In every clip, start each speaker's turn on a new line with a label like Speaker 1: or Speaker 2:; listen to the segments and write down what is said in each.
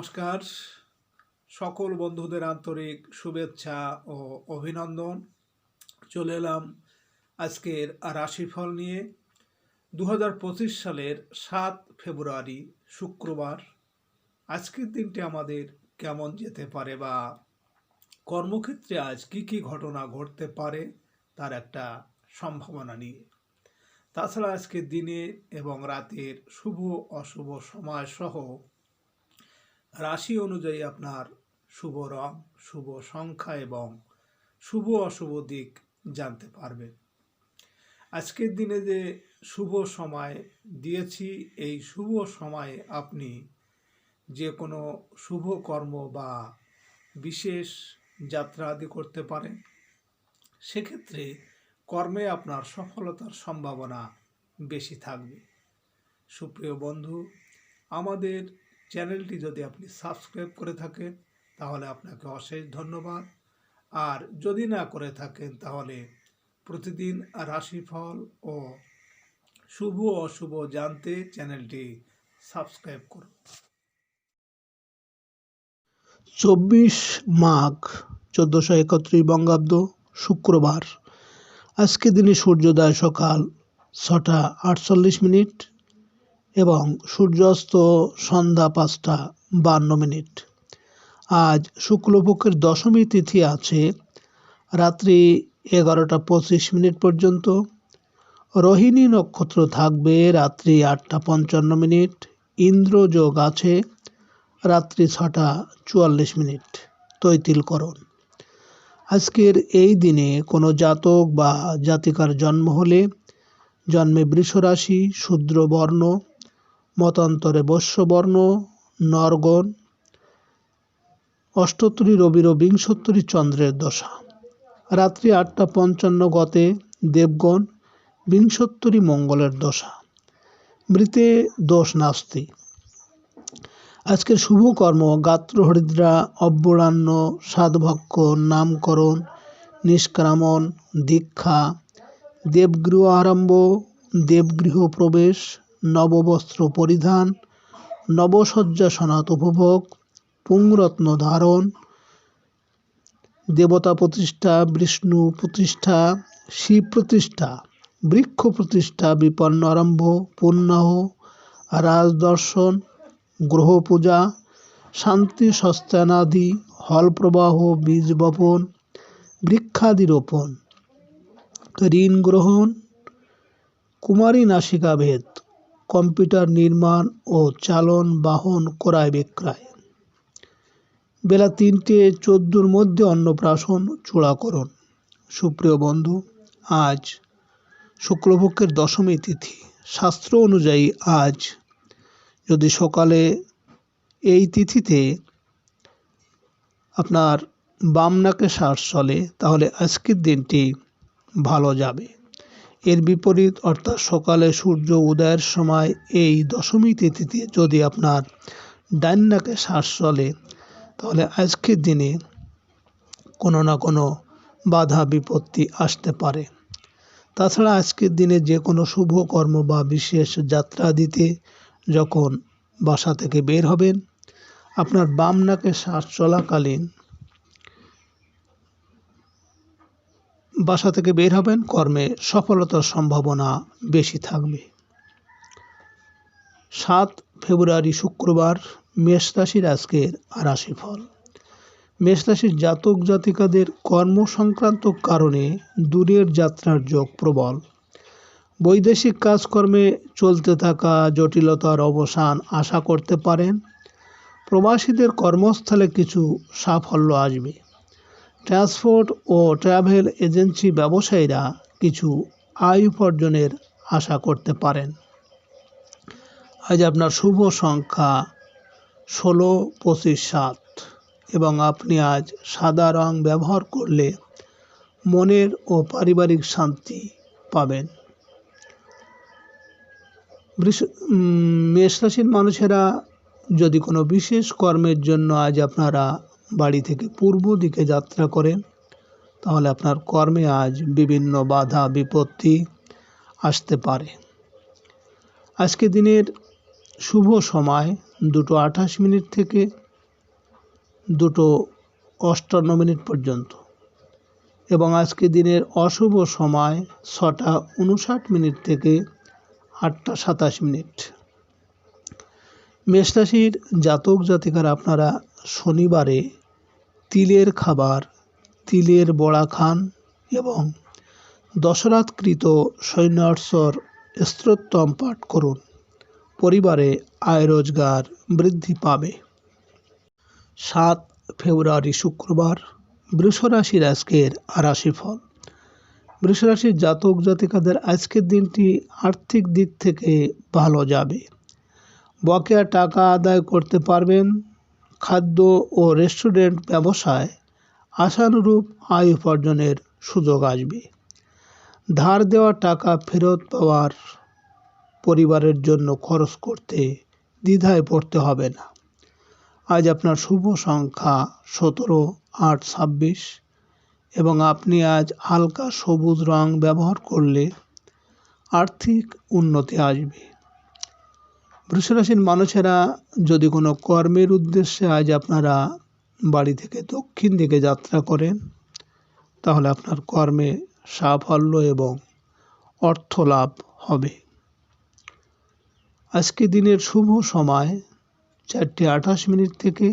Speaker 1: নমস্কার। সকল বন্ধুদের আন্তরিক শুভেচ্ছা ও অভিনন্দন। চলে এলাম আজকের রাশিফল নিয়ে। দু হাজার পঁচিশ সালের সাত ফেব্রুয়ারি শুক্রবার। আজকের দিনটি আমাদের কেমন যেতে পারে বা কর্মক্ষেত্রে আজ কি কি ঘটনা ঘটতে পারে তার একটা সম্ভাবনা নিয়ে। তাছাড়া আজকের দিনে এবং রাতের শুভ অশুভ সময় সহ রাশি অনুযায়ী আপনার শুভ রং, শুভ সংখ্যা এবং শুভ অশুভ দিক জানতে পারবেন আজকের দিনে যে শুভ সময় দিয়েছি, এই শুভ সময়ে আপনি যে কোনো শুভ কর্ম বা বিশেষ যাত্রা আদি করতে পারেন। সেক্ষেত্রে কর্মে আপনার সফলতার সম্ভাবনা বেশি থাকবে। সুপ্রিয় বন্ধু, আমাদের চ্যানেলটি যদি আপনি সাবস্ক্রাইব করে থাকেন, তাহলে আপনাকে অশেষ ধন্যবাদ। আর যদি না করে থাকেন, তাহলে প্রতিদিন রাশিফল ও শুভ অশুভ জানতে চ্যানেলটি সাবস্ক্রাইব করুন।
Speaker 2: চব্বিশ মাঘ চোদ্দোশো একত্রিশ বঙ্গাব্দ শুক্রবার। আজকে দিনে সূর্যোদয় সকাল ছটা আটচল্লিশ মিনিট এবং সূর্যাস্ত সন্ধ্যা পাঁচটা বান্ন মিনিট। আজ শুক্লপক্ষের দশমী তিথি আছে, রাত্রি এগারোটা পঁচিশ মিনিট পর্যন্ত। রোহিণী নক্ষত্র থাকবে রাত্রি আটটা পঞ্চান্ন মিনিট। ইন্দ্রযোগ আছে রাত্রি ছটা চুয়াল্লিশ মিনিট। তৈতিলকরণ। আজকের এই দিনে কোনো জাতক বা জাতিকার জন্ম হলে জন্মে বৃষরাশি, শূদ্র বর্ণ মতান্তরে বৈশ্যবর্ণ নরগণ অষ্টোত্তরী রবির বিংশোত্তরী চন্দ্রের দশা। রাত্রি আটটা পঞ্চান্ন গতে দেবগণ বিংশোত্তরী মঙ্গলের দশা। মৃতে দোষ নাস্তি। আজকের শুভকর্ম গাত্রহরিদ্রা অব্যরান্ন সাধভক্ষ নামকরণ, নিষ্ক্রামণ, দীক্ষা, দেবগৃহ আরম্ভ, দেবগৃহ প্রবেশ নববস্ত্র পরিধান নবসজ্জা সনাত উপভোগ, পুংরত্ন ধারণ, দেবতা প্রতিষ্ঠা, বিষ্ণু প্রতিষ্ঠা, শিব প্রতিষ্ঠা, বৃক্ষ প্রতিষ্ঠা, বিপন্ন আরম্ভ, পুণ্যাহ রাজদর্শন গ্রহ পূজা, শান্তি সস্তানাদি, হল প্রবাহ, বীজ বপন বৃক্ষাদি রোপণ ঋণ গ্রহণ, কুমারী নাসিকা ভেদ কম্পিউটার নির্মাণ ও চালন বাহন ক্রয় বিক্রয়। বেলা তিনটে চোদ্দোর মধ্যে অন্নপ্রাশন, চূড়াকরণ। সুপ্রিয় বন্ধু, আজ শুক্লপক্ষের দশমী তিথি। শাস্ত্র অনুযায়ী আজ যদি সকালে এই তিথিতে আপনার বামনাকে শ্বাস চলে, তাহলে আজকের দিনটি ভালো যাবে। এর বিপরীত, অর্থাৎ সকালে সূর্য উদয়ের সময় এই দশমী তিথিতে যদি আপনার ডান নাকে শ্বাস চলে, তাহলে আজকের দিনে কোনো না কোনো বাধা বিপত্তি আসতে পারে। তাছাড়া আজকের দিনে যে কোনো শুভ কর্ম বা বিশেষ যাত্রা দিতে যখন বাসা থেকে বের হবেন, আপনার বাম নাকে শ্বাস চলাকালীন বাসা থেকে বের হবেন, কর্মে সফলতার সম্ভাবনা বেশি থাকবে। সাত ফেব্রুয়ারি শুক্রবার মেষরাশির আজকের রাশিফল। মেষ রাশির জাতক জাতিকাদের কর্ম সংক্রান্ত কারণে দূরের যাত্রার যোগ প্রবল। বৈদেশিক কাজকর্মে চলতে থাকা জটিলতার অবসান আশা করতে পারেন। প্রবাসীদের কর্মস্থলে কিছু সাফল্য আসবে। ট্রান্সপোর্ট ও ট্রাভেল এজেন্সি ব্যবসায়ীরা কিছু আয় উপার্জনের আশা করতে পারেন। আজ আপনার শুভ সংখ্যা ষোলো, পঁচিশ, সাত এবং আপনি আজ সাদা রং ব্যবহার করলে মনের ও পারিবারিক শান্তি পাবেন। মেষ রাশির মানুষেরা যদি কোনো বিশেষ কর্মের জন্য আজ আপনারা বাড়ি থেকে পূর্ব দিকে যাত্রা করেন, তাহলে আপনার কর্মে আজ বিভিন্ন বাধা, বিপত্তি আসতে পারে। আজকে দিনের শুভ সময়, দুটো আঠাশ মিনিট থেকে দুটো অষ্টান্ন মিনিট পর্যন্ত। এবং আজকে দিনের অশুভ সময়, ছটা উনষাট মিনিট থেকে আটটা সাতাশ মিনিট। মেষ রাশির জাতক জাতিকার আপনারা শনিবারে তিলের খাবার, তিলের বড়া খান এবং দশরাতকৃত সৈন্যর্ষর স্তোত্তম পাঠ করুন। পরিবারে আয় রোজগার বৃদ্ধি পাবে। সাত ফেব্রুয়ারি শুক্রবার, বৃষরাশির আজকের রাশিফল। বৃষরাশির জাতক জাতিকাদের আজকের দিনটি আর্থিক দিক থেকে ভালো যাবে। বকেয়া টাকা আদায় করতে পারবেন খাদ্য ও রেস্টুরেন্ট ব্যবসায় আশানুরূপ আয় উপার্জনের সুযোগ আসবে। ধার দেওয়া টাকা ফেরত পাওয়ার পরিবারের জন্য খরচ করতে দ্বিধায় পড়তে হবে না। আজ আপনার শুভ সংখ্যা সতেরো, আট, ছাব্বিশ এবং আপনি আজ হালকা সবুজ রং ব্যবহার করলে আর্থিক উন্নতি আসবে। বৃষরাশির মানুষেরা যদি কোনো কর্মের উদ্দেশ্যে আজ আপনারা বাড়ি থেকে দক্ষিণ দিকে যাত্রা করেন, তাহলে আপনার কর্মে সাফল্য এবং অর্থ লাভ হবে। আজকে দিনের শুভ সময় চারটে আঠাশ মিনিট থেকে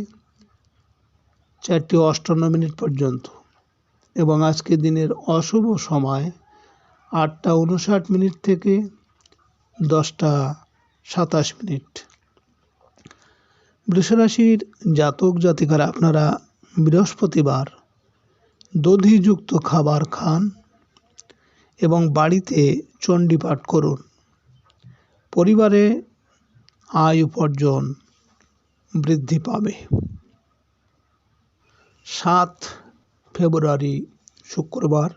Speaker 2: চারটে অষ্টান্ন মিনিট পর্যন্ত এবং আজকে দিনের অশুভ সময় আটটা উনষাট মিনিট থেকে দশটা সাতাশ মিনিট। বৃষরাশির জাতক জাতিকারা, আপনারা বৃহস্পতিবার দধিযুক্ত খাবার খান এবং বাড়িতে চণ্ডীপাঠ করুন। পরিবারে আয় উপার্জন বৃদ্ধি পাবে। সাত ফেব্রুয়ারি শুক্রবার,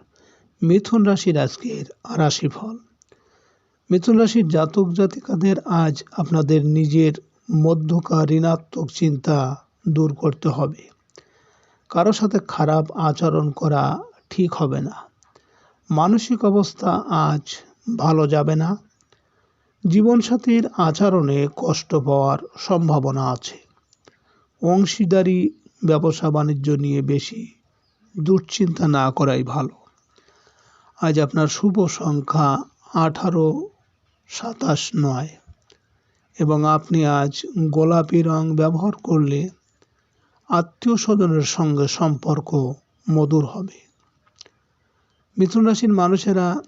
Speaker 2: মিথুন রাশির আজকের রাশিফল। মিথুন রাশির জাতক জাতিকাদের আজ আপনাদের নিজের মধ্যকার ঋণাত্মক চিন্তা দূর করতে হবে। কারও সাথে খারাপ আচরণ করা ঠিক হবে না। মানসিক অবস্থা আজ ভালো যাবে না। জীবনসাথীর আচরণে কষ্ট পাওয়ার সম্ভাবনা আছে। অংশীদারি, ব্যবসা বাণিজ্য নিয়ে বেশি দুশ্চিন্তা না করাই ভালো। আজ আপনার শুভ সংখ্যা আঠারো সাতাশ নয়। এবং আপনি আজ গোলাপি রং ব্যবহার করলে আত্মীয় স্বজনের সঙ্গে সম্পর্ক মধুর হবে। মিথুন রাশির মানুষেরা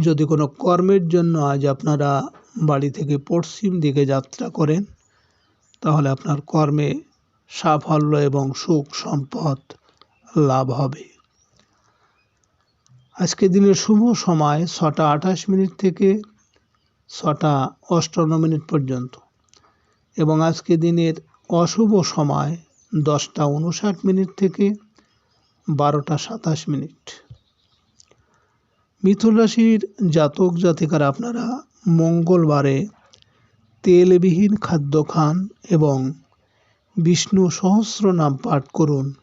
Speaker 2: যদি কোনো কর্মের জন্য আজ আপনারা বাড়ি থেকে পশ্চিম দিকে যাত্রা করেন, তাহলে আপনার কর্মে সাফল্য এবং সুখ সম্পদ লাভ হবে। আজকে দিনের শুভ সময় ছটা আঠাশ মিনিট থেকে ছটা অষ্টান্ন মিনিট পর্যন্ত। এবং আজকে দিনের অশুভ সময় দশটা উনষাট মিনিট থেকে বারোটা সাতাশ মিনিট। মিথুন রাশির জাতক জাতিকার আপনারা মঙ্গলবারে তেলবিহীন খাদ্য খান এবং বিষ্ণু সহস্র নাম পাঠ করুন।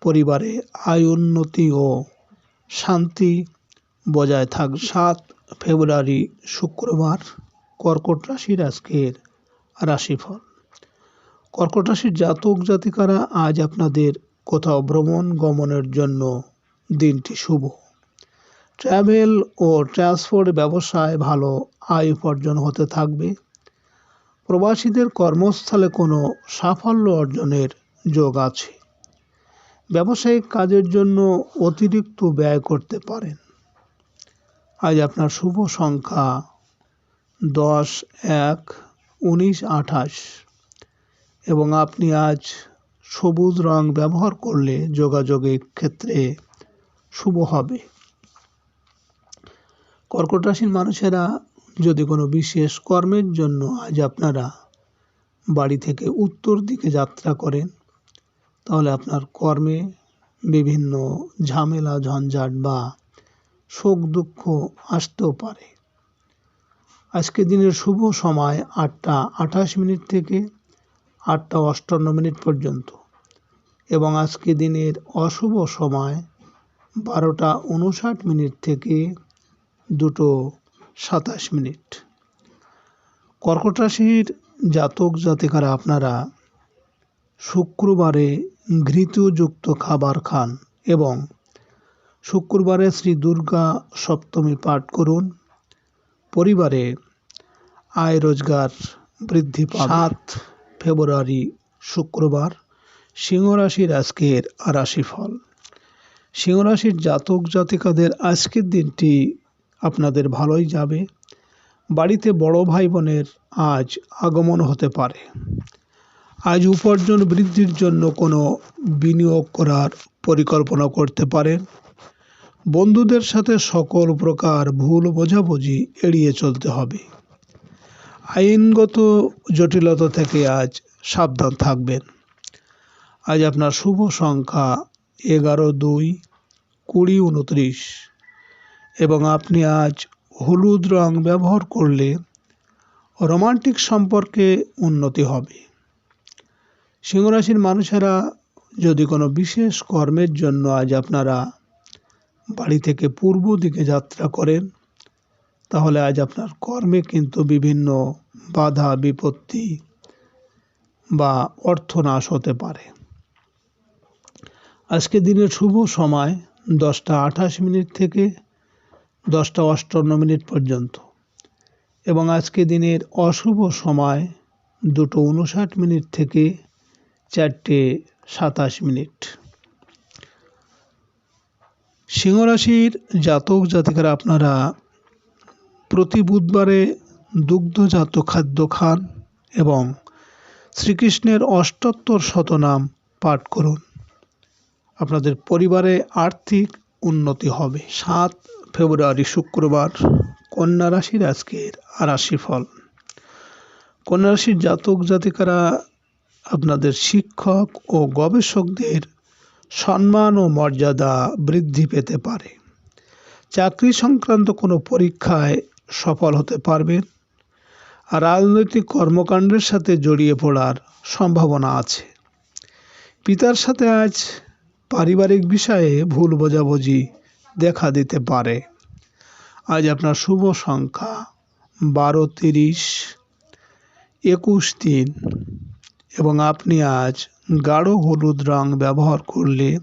Speaker 2: পরিবারে আয় উন্নতি ও শান্তি বজায় থাক। সাত ফেব্রুয়ারি শুক্রবার কর্কট রাশির আজকের রাশিফল। কর্কট রাশির জাতক জাতিকারা আজ আপনাদের কোথাও ভ্রমণ গমনের জন্য দিনটি শুভ। ট্রাভেল ও ট্রান্সপোর্ট ব্যবসায় ভালো আয় উপার্জন হতে থাকবে। প্রবাসীদের কর্মস্থলে কোনো সাফল্য অর্জনের যোগ আছে। ব্যবসায়িক কাজের জন্য অতিরিক্ত ব্যয় করতে পারেন। আজ আপনার শুভ সংখ্যা দশ, এক, উনিশ, আঠাশ। এবং আপনি আজ সবুজ রং ব্যবহার করলে যোগাযোগের ক্ষেত্রে শুভ হবে। কর্কট রাশির মানুষেরা যদি কোনো বিশেষ কর্মের জন্য আজ আপনারা বাড়ি থেকে উত্তর দিকে যাত্রা করেন তাহলে আপনার কর্মে বিভিন্ন ঝামেলা, ঝঞ্ঝাট বা শোক দুঃখ আসতেও পারে। আজকে দিনের শুভ সময় আটটা আঠাশ মিনিট থেকে আটটা অষ্টান্ন মিনিট পর্যন্ত এবং আজকে দিনের অশুভ সময় বারোটা উনষাট মিনিট থেকে দুটো সাতাশ মিনিট। কর্কট রাশির জাতক জাতিকারা আপনারা শুক্রবারে ঘৃতযুক্ত খাবার খান এবং শুক্রবারে শ্রী দুর্গা সপ্তমী পাঠ করুন। পরিবারে আয় রোজগার বৃদ্ধি সাত ফেব্রুয়ারি শুক্রবার সিংহ রাশির আজকের রাশিফল। সিংহ রাশির জাতক জাতিকাদের আজকের দিনটি আপনাদের ভালোই যাবে। বাড়িতে বড় ভাই বোনের আজ আগমন হতে পারে। আজ উপার্জন বৃদ্ধির জন্য কোনো বিনিয়োগ করার পরিকল্পনা করতে পারেন বন্ধুদের সাথে সকল প্রকার ভুল বোঝাবুঝি এড়িয়ে চলতে হবে। আইনগত জটিলতা থেকে আজ সাবধান থাকবেন। আজ আপনার শুভ সংখ্যা এগারো দুই, কুড়ি উনত্রিশ এবং আপনি আজ হলুদ রং ব্যবহার করলে রোমান্টিক সম্পর্কে উন্নতি হবে। সিংহরাশির মানুষেরা যদি কোনো বিশেষ কর্মের জন্য আজ আপনারা বাড়ি থেকে পূর্ব দিকে যাত্রা করেন, তাহলে আজ আপনার কর্মে কিন্তু বিভিন্ন বাধা, বিপত্তি বা অর্থনাশ হতে পারে। আজকে দিনের শুভ সময় দশটা আঠাশ মিনিট থেকে দশটা অষ্টান্ন মিনিট পর্যন্ত এবং আজকে দিনের অশুভ সময় দুটো উনষাট মিনিট থেকে চারটে সাতাশ মিনিট। সিংহরাশির জাতক জাতিকারা, আপনারা প্রতি বুধবারে দুগ্ধজাত খাদ্য খান এবং শ্রীকৃষ্ণের অষ্টোত্তর শতনাম পাঠ করুন। আপনাদের পরিবারে আর্থিক উন্নতি হবে। সাত ফেব্রুয়ারি শুক্রবার, কন্যা রাশির আজকের রাশিফল কন্যা রাশির জাতক জাতিকারা আপনাদের শিক্ষক ও গবেষকদের সম্মান ও মর্যাদা বৃদ্ধি পেতে পারে। চাকরি সংক্রান্ত কোনো পরীক্ষায় সফল হতে পারবেন। রাজনৈতিক কর্মকাণ্ডের সাথে জড়িয়ে পড়ার সম্ভাবনা আছে। পিতার সাথে আজ পারিবারিক বিষয়ে ভুল বোঝাবুঝি দেখা দিতে পারে। আজ আপনার শুভ সংখ্যা বারো তিরিশ, একুশ তিন। এবং আপনি আজ গাঢ় হলুদ রং ব্যবহার করলে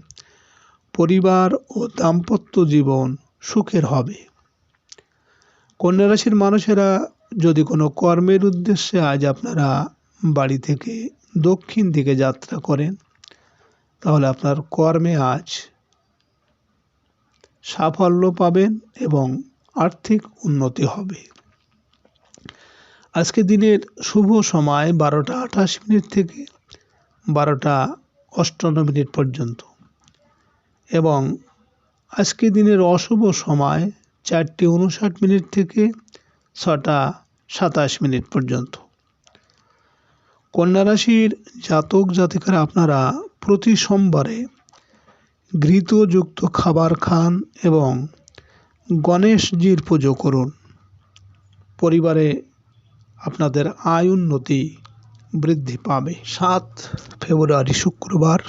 Speaker 2: পরিবার ও দাম্পত্য জীবন সুখের হবে। কন্যা রাশির মানুষেরা যদি কোনো কর্মের উদ্দেশ্যে আজ আপনারা বাড়ি থেকে দক্ষিণ দিকে যাত্রা করেন, তাহলে আপনার কর্মে আজ সাফল্য পাবেন এবং আর্থিক উন্নতি হবে। আজকে দিনের শুভ সময় বারোটা আঠাশ মিনিট থেকে বারোটা অষ্টান্ন মিনিট পর্যন্ত। এবং আজকে দিনের অশুভ সময় চারটে উনষাট মিনিট থেকে ছটা সাতাশ মিনিট পর্যন্ত। কন্যা রাশির জাতক জাতিকারা আপনারা প্রতি সোমবারে ঘৃতযুক্ত খাবার খান এবং গণেশজির পুজো করুন। পরিবারে আপনাদের আয় উন্নতি বৃদ্ধি পাবে। সাত ফেব্রুয়ারি শুক্রবার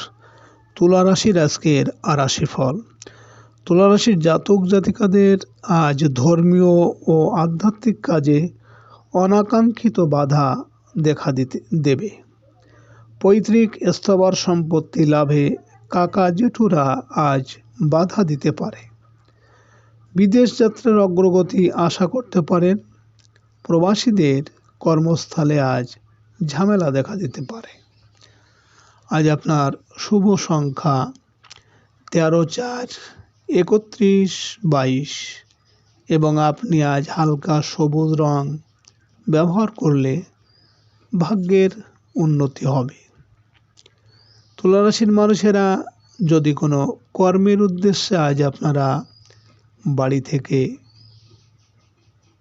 Speaker 2: তুলা রাশির আজকের আরাশি ফল। তুলা রাশির জাতক জাতিকাদের আজ ধর্মীয় ও আধ্যাত্মিক কাজে অনাকাঙ্ক্ষিত বাধা দেখা দিতে দেবে। পৈতৃক স্থবর সম্পত্তি লাভে কাকা জেঠুরা আজ বাধা দিতে পারে। বিদেশ যাত্রার অগ্রগতি আশা করতে পারেন। প্রবাসীদের কর্মস্থলে আজ ঝামেলা দেখা দিতে পারে। আজ আপনার শুভ সংখ্যা তেরো চার, একত্রিশ বাইশ এবং আপনি আজ হালকা সবুজ রং ব্যবহার করলে ভাগ্যের উন্নতি হবে। তুলারাশির মানুষেরা যদি কোনো কর্মের উদ্দেশ্যে আজ আপনারা বাড়ি থেকে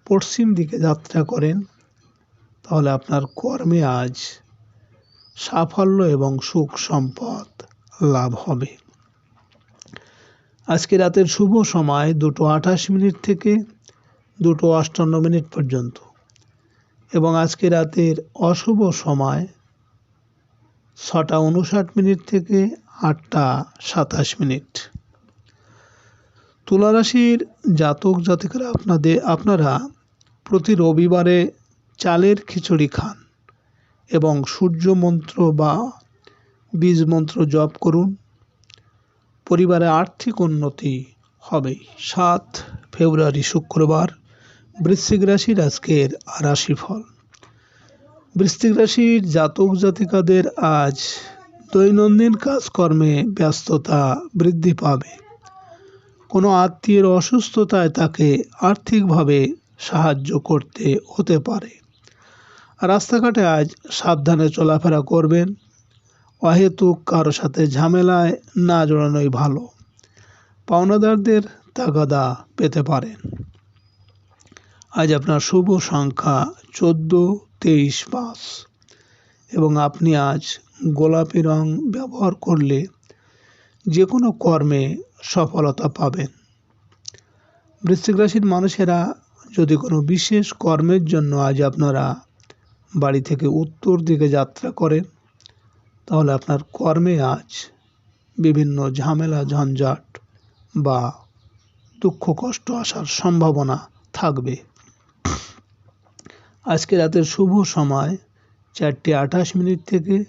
Speaker 2: পশ্চিম দিকে যাত্রা করেন তাহলে আপনার কর্মে আজ সাফল্য এবং সুখ সম্পদ লাভ হবে। আজকে রাতের শুভ সময় দুটো আঠাশ মিনিট থেকে দুটো আটান্ন মিনিট পর্যন্ত এবং আজকে রাতের অশুভ সময় ছটা উনষাট মিনিট থেকে আটটা সাতাশ মিনিট। তুলারাশির জাতক জাতিকারা আপনাদের, আপনারা প্রতি রবিবারে চালের খিচুড়ি খান এবং সূর্য মন্ত্র বা বীজ মন্ত্র জপ করুন। পরিবারে আর্থিক উন্নতি হবে। সাত ফেব্রুয়ারি শুক্রবার বৃশ্চিক রাশির আজকের রাশিফল। বৃশ্চিক রাশির জাতক জাতিকাদের আজ দৈনন্দিন কাজকর্মে ব্যস্ততা বৃদ্ধি পাবে। কোনো আত্মীয়ের অসুস্থতায় তাকে আর্থিকভাবে সাহায্য করতে হতে পারে। রাস্তাঘাটে আজ সাবধানে চলাফেরা করবেন। অহেতুক কারও সাথে ঝামেলায় না জড়ানোই ভালো। পাওনাদারদের তাগাদা পেতে পারেন। আজ আপনার শুভ সংখ্যা চোদ্দ, তেইশ, পাঁচ। এবং আপনি আজ গোলাপি রং ব্যবহার করলে যে কোনো কর্মে সফলতা পাবেন। বৃশ্চিক রাশির মানুষেরা যদি কোনো বিশেষ কর্মের জন্য আজ আপনারা বাড়ি থেকে উত্তর দিকে যাত্রা করেন, তাহলে আপনার কর্মে আজ বিভিন্ন ঝামেলা, ঝঞ্ঝাট বা দুঃখ, কষ্ট আসার সম্ভাবনা থাকবে। আজকে রাতের শুভ সময় চারটে আঠাশ মিনিট থেকে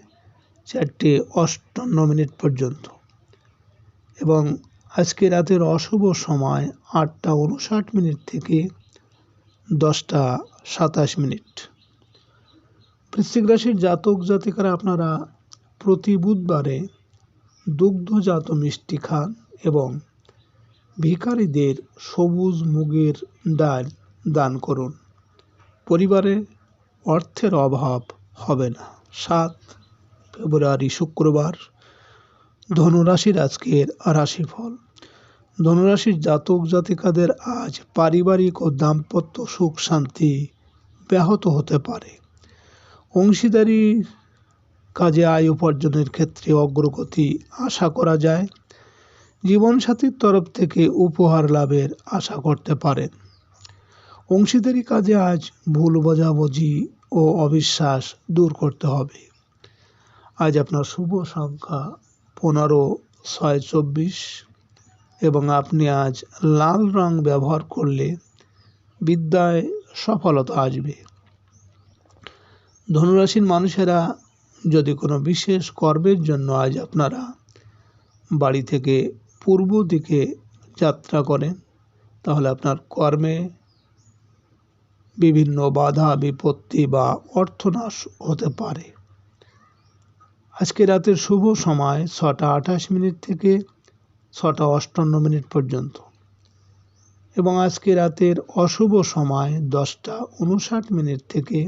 Speaker 2: চারটে অষ্টান্ন মিনিট পর্যন্ত। এবং আজকে রাতের অশুভ সময় আটটা উনষাট মিনিট থেকে দশটা সাতাশ মিনিট। বৃশ্চিক রাশির জাতক জাতিকারা আপনারা প্রতি বুধবারে দুগ্ধজাত মিষ্টি খান এবং ভিখারিদের সবুজ মুগের ডাল দান করুন। পরিবারে অর্থের অভাব হবে না। সাত ফেব্রুয়ারি শুক্রবার ধনুরাশির আজকের রাশিফল। ধনুরাশির জাতক জাতিকাদের আজ পারিবারিক ও দাম্পত্য সুখ শান্তি ব্যাহত হতে পারে। অংশীদারি কাজে আয় উপার্জনের ক্ষেত্রে অগ্রগতি আশা করা যায়। জীবনসাথীর তরফ থেকে উপহার লাভের আশা করতে পারেন। অংশীদারি কাজে আজ ভুল বোঝাবুঝি ও অবিশ্বাস দূর করতে হবে। আজ আপনার শুভ সংখ্যা পনেরো, ছয়, চব্বিশ এবং আপনি আজ লাল রং ব্যবহার করলে বিদ্যায় সফলতা আসবে। ধনুরাশির মানুষেরা যদি কোনো বিশেষ কর্মের জন্য আজ আপনারা বাড়ি থেকে পূর্ব দিকে যাত্রা করেন, তাহলে আপনার কর্মে বিভিন্ন বাধা, বিপত্তি বা অর্থনাশ হতে পারে। আজকে রাতের শুভ সময় ছটা আঠাশ মিনিট থেকে ছটা অষ্টান্ন মিনিট পর্যন্ত। এবং আজকে রাতের অশুভ সময় দশটা উনষাট মিনিট থেকে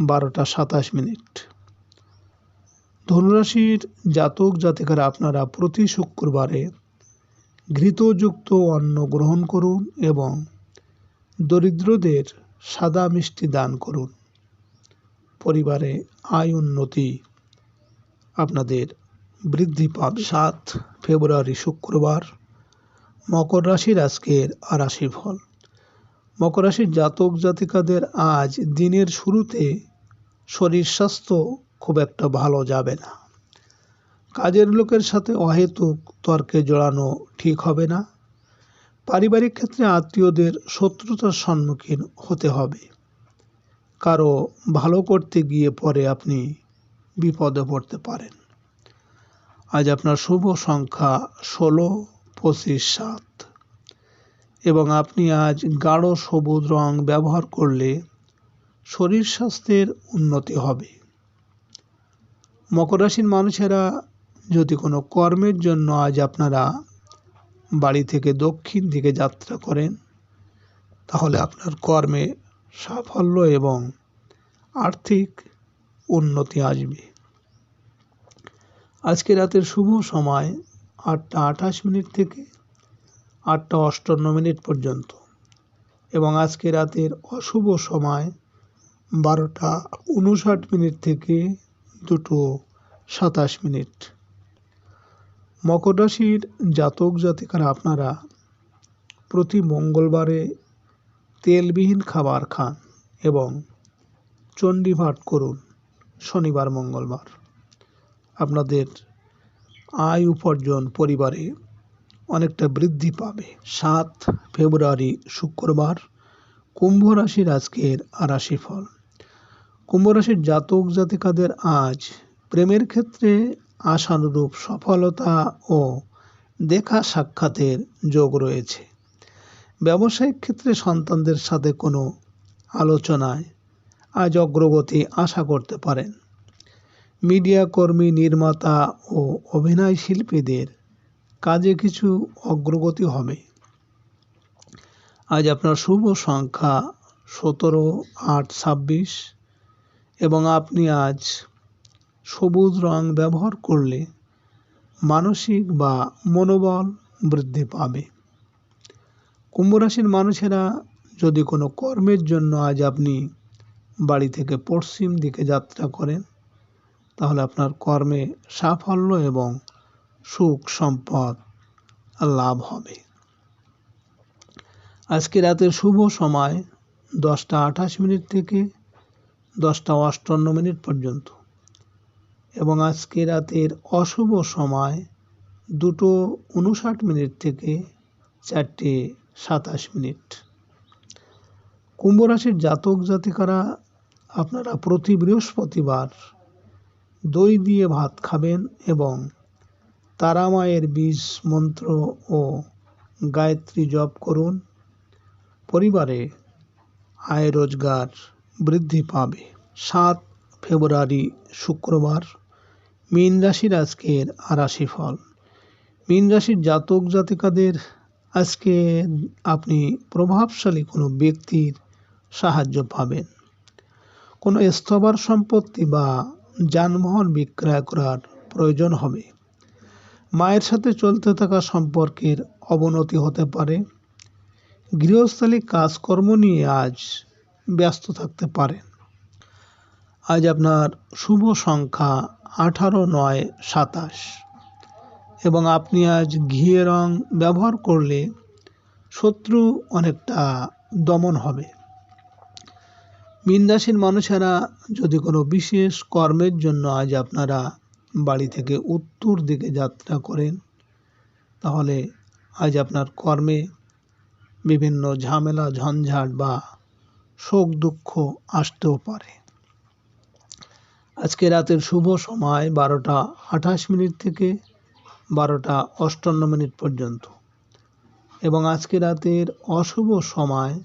Speaker 2: বারোটা সাতাশ মিনিট। ধনুরাশির জাতক জাতিকারা আপনারা প্রতি শুক্রবারে ঘৃতযুক্ত অন্ন গ্রহণ করুন এবং দরিদ্রদের সাদা মিষ্টি দান করুন। পরিবারে আয় উন্নতি আপনাদের বৃদ্ধি পাবে। সাত ফেব্রুয়ারি শুক্রবার, মকর রাশির আজকের রাশি ফল। মকর রাশির জাতক জাতিকাদের আজ দিনের শুরুতে শরীর স্বাস্থ্য খুব একটা ভালো যাবে না। কাজের লোকের সাথে অহেতুক তর্কে জড়ানো ঠিক হবে না। পারিবারিক ক্ষেত্রে আত্মীয়দের শত্রুতার সম্মুখীন হতে হবে। কারও ভালো করতে গিয়ে পরে আপনি বিপদে পড়তে পারেন। আজ আপনার শুভ সংখ্যা ষোলো, পঁচিশ, সাত। এবং আপনি আজ গাঢ় সবুজ রং ব্যবহার করলে শরীর স্বাস্থ্যের উন্নতি হবে। মকর রাশির মানুষেরা যদি কোনো কর্মের জন্য আজ আপনারা বাড়ি থেকে দক্ষিণ দিকে যাত্রা করেন, তাহলে আপনার কর্মে সাফল্য এবং আর্থিক উন্নতি আসবে। আজকে রাতের শুভ সময় আটটা আঠাশ মিনিট থেকে আটটা অষ্টান্ন মিনিট পর্যন্ত। এবং আজকে রাতের অশুভ সময় বারোটা উনষাট মিনিট থেকে দুটো সাতাশ মিনিট। মকর রাশির জাতক জাতিকারা আপনারা প্রতি মঙ্গলবারে তেলবিহীন খাবার খান এবং চণ্ডীপাঠ করুন শনিবার মঙ্গলবার। আপনাদের আয় উপার্জন পরিবারে অনেকটা বৃদ্ধি পাবে। সাত ফেব্রুয়ারি, শুক্রবার, কুম্ভ রাশির আজকের রাশিফল। কুম্ভ রাশির জাতক জাতিকাদের আজ প্রেমের ক্ষেত্রে আশানুরূপ সফলতা ও দেখা সাক্ষাতের যোগ রয়েছে। ব্যবসায়িক ক্ষেত্রে সন্তানদের সাথে কোনো আলোচনায় আজ অগ্রগতি আশা করতে পারেন। মিডিয়া কর্মী, নির্মাতা ও অভিনয় শিল্পীদের কাজে কিছু অগ্রগতি হবে। আজ আপনার শুভ সংখ্যা সতেরো, আট, ছাব্বিশ এবং আপনি আজ সবুজ রং ব্যবহার করলে মানসিক বা মনোবল বৃদ্ধি পাবে। কুম্ভ রাশির মানুষেরা যদি কোনো কর্মের জন্য আজ আপনি বাড়ি থেকে পশ্চিম দিকে যাত্রা করেন, তাহলে আপনার কর্মে সাফল্য এবং সুখ, সম্পদ লাভ হবে। আজকে রাতের শুভ সময় দশটা আঠাশ মিনিট থেকে দশটা অষ্টান্ন মিনিট পর্যন্ত। এবং আজকে রাতের অশুভ সময় দুটো উনষাট মিনিট থেকে চারটে সাতাশ মিনিট। কুম্ভ রাশির জাতক জাতিকারা, আপনারা প্রতি বৃহস্পতিবার দই দিয়ে ভাত খাবেন এবং তারা মায়ের বীজ মন্ত্র ও গায়ত্রী জপ করুন। পরিবারে আয় রোজগার বৃদ্ধি পাবে। সাত ফেব্রুয়ারি, শুক্রবার। মীন রাশির আজকের রাশি ফল মীন রাশির জাতক জাতিকাদের আজকে আপনি প্রভাবশালী কোনো ব্যক্তির সাহায্য পাবেন। কোনো স্থবার সম্পত্তি বা যানবাহন বিক্রয় করার প্রয়োজন হবে। মায়ের সাথে চলতে থাকা সম্পর্কের অবনতি হতে পারে। গৃহস্থালী কাজকর্ম নিয়ে আজ ব্যস্ত থাকতে পারেন। আজ আপনার শুভ সংখ্যা আঠারো নয় সাতাশ। এবং আপনি আজ ঘিয়ে রং ব্যবহার করলে শত্রু অনেকটা দমন হবে। মীন রাশির মানুষেরা যদি কোনো বিশেষ কর্মের জন্য আজ আপনারা বাড়ি থেকে উত্তর দিকে যাত্রা করেন, তাহলে আজ আপনার কর্মে বিভিন্ন ঝামেলা, ঝঞ্ঝাট বা শোক দুঃখ আসতেও পারে। আজকে রাতের শুভ সময় বারোটা আঠাশ মিনিট থেকে বারোটা অষ্টান্ন মিনিট পর্যন্ত। এবং আজকে রাতের অশুভ সময়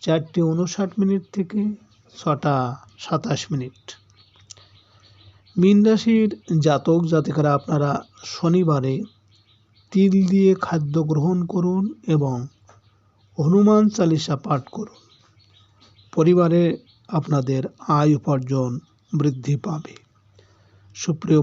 Speaker 2: চারটে উনষাট মিনিট থেকে ছটা সাতাশ মিনিট। মীন রাশির জাতক জাতিকারা আপনারা শনিবারে তিল দিয়ে খাদ্য গ্রহণ করুন এবং হনুমান চালিসা পাঠ করুন। পরিবারে আপনাদের আয় উপার্জন বৃদ্ধি পাবে। সুপ্রিয়